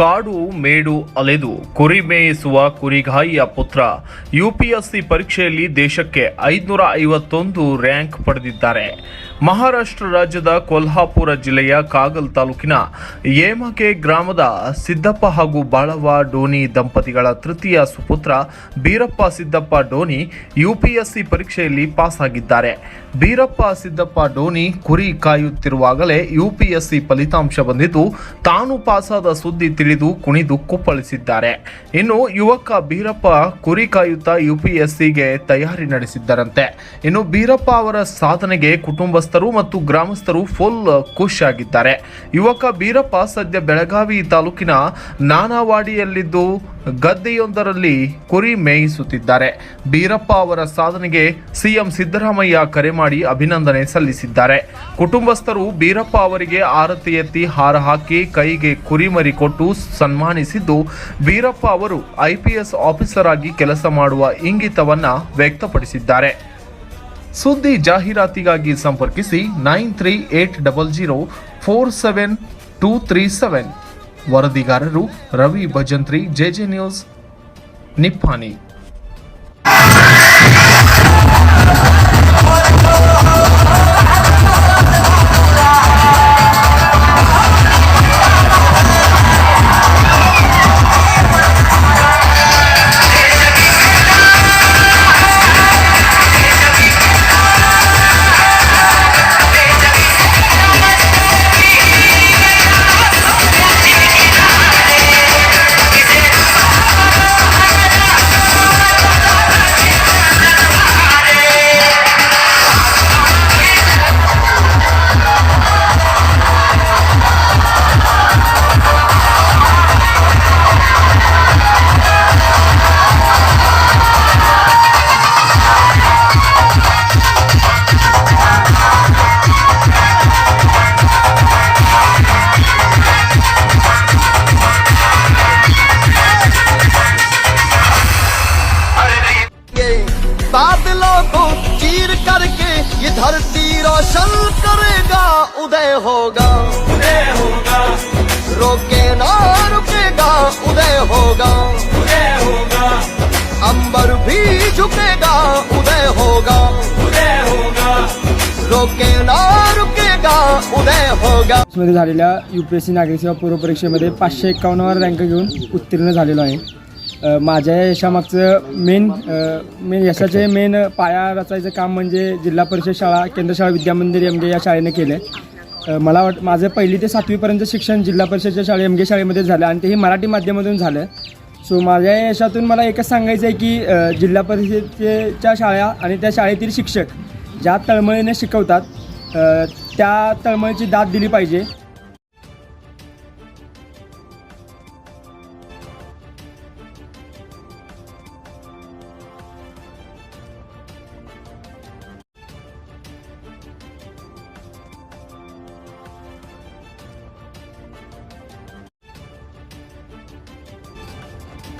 ಕಾಡು ಮೇಡು ಅಲೆದು ಕುರಿ ಮೇಯಿಸುವ ಕುರಿಗಾಯಿಯ ಪುತ್ರ. ಯುಪಿಎಸ್ಸಿ ಪರೀಕ್ಷೆಯಲ್ಲಿ ದೇಶಕ್ಕೆ ಐದುನೂರ ಐವತ್ತೊಂದು ರ್ಯಾಂಕ್ ಪಡೆದಿದ್ದಾರೆ. ಮಹಾರಾಷ್ಟ್ರ ರಾಜ್ಯದ ಕೊಲ್ಹಾಪುರ ಜಿಲ್ಲೆಯ ಕಾಗಲ್ ತಾಲೂಕಿನ ಏಮಕೆ ಗ್ರಾಮದ ಸಿದ್ದಪ್ಪ ಹಾಗೂ ಬಾಳವ್ವ ಡೋನಿ ದಂಪತಿಗಳ ತೃತೀಯ ಸುಪುತ್ರ ಬೀರಪ್ಪ ಸಿದ್ದಪ್ಪ ಡೋನಿ ಯುಪಿಎಸ್ಸಿ ಪರೀಕ್ಷೆಯಲ್ಲಿ ಪಾಸ್ ಆಗಿದ್ದಾರೆ. ಬೀರಪ್ಪ ಸಿದ್ದಪ್ಪ ಡೋನಿ ಕುರಿ ಕಾಯುತ್ತಿರುವಾಗಲೇ ಯುಪಿಎಸ್ಸಿ ಫಲಿತಾಂಶ ಬಂದಿದ್ದು, ತಾನು ಪಾಸಾದ ಸುದ್ದಿ ತಿಳಿದು ಕುಣಿದು ಕುಪ್ಪಳಿಸಿದ್ದಾರೆ. ಇನ್ನು ಯುವಕ ಬೀರಪ್ಪ ಕುರಿ ಕಾಯುತ್ತಾ ಯುಪಿಎಸ್ಸಿಗೆ ತಯಾರಿ ನಡೆಸಿದ್ದರಂತೆ. ಇನ್ನು ಬೀರಪ್ಪ ಅವರ ಸಾಧನೆಗೆ ಕುಟುಂಬಸ್ಥರು ಮತ್ತು ಗ್ರಾಮಸ್ಥರು ಫುಲ್ ಖುಷ್ ಆಗಿದ್ದಾರೆ ಯುವಕ ಬೀರಪ್ಪ ಸದ್ಯ ಬೆಳಗಾವಿ ತಾಲೂಕಿನ ನಾನಾವಾಡಿಯಲ್ಲಿದ್ದು ಗದ್ದೆಯೊಂದರಲ್ಲಿ ಕುರಿ ಮೇಯಿಸುತ್ತಿದ್ದಾರೆ. ಬೀರಪ್ಪ ಅವರ ಸಾಧನೆಗೆ ಸಿಎಂ ಸಿದ್ದರಾಮಯ್ಯ ಕರೆ ಮಾಡಿ ಅಭಿನಂದನೆ ಸಲ್ಲಿಸಿದ್ದಾರೆ. ಕುಟುಂಬಸ್ಥರು ಬೀರಪ್ಪ ಅವರಿಗೆ ಆರತಿ ಎತ್ತಿ ಹಾರ ಹಾಕಿ ಕೈಗೆ ಕುರಿಮರಿ ಕೊಟ್ಟು ಸನ್ಮಾನಿಸಿದ್ದು, ಬೀರಪ್ಪ ಅವರು ಐಪಿಎಸ್ ಆಫೀಸರ್ ಆಗಿ ಕೆಲಸ ಮಾಡುವ ಇಂಗಿತವನ್ನು ವ್ಯಕ್ತಪಡಿಸಿದ್ದಾರೆ. ಸುದ್ದಿ ಜಾಹೀರಾತಿಗಾಗಿ ಸಂಪರ್ಕಿಸಿ nine three eight double zero four seven two three seven. ವರದಿಗಾರರು Ravi Bhajantri JJ news Nippani धरती रोशन करेगा उदय होगा। उदय होगा। रोके ना रुकेगा उदय होगा। उदय होगा। अंबर भी झुकेगा उदय होगा। उदय होगा। रोके ना रुकेगा उदय होगा। मध्ये झालेल्या यू पी एस सी नागरिक सेवा पूर्व परीक्षेमध्ये पाचशे एक्कावन्नवर रँक घेऊन उत्तीर्ण झालेलो आहे. माझ्या यशामागचं मेन मेन यशाचे मेन पाया रचायचं काम म्हणजे जिल्हा परिषद शाळा केंद्र शाळा विद्यामंदिर एम गे या शाळेने केले. अ, मला वाट माझं पहिली ते सातवीपर्यंत शिक्षण जिल्हा परिषदच्या शाळे एम गे शाळेमध्ये झालं आणि तेही मराठी माध्यमातून झालं. सो माझ्या यशातून मला एकच सांगायचं आहे की जिल्हा परिषदेच्या शाळा आणि त्या शाळेतील शिक्षक ज्या तळमळीने शिकवतात त्या तळमळीची दाद दिली पाहिजे.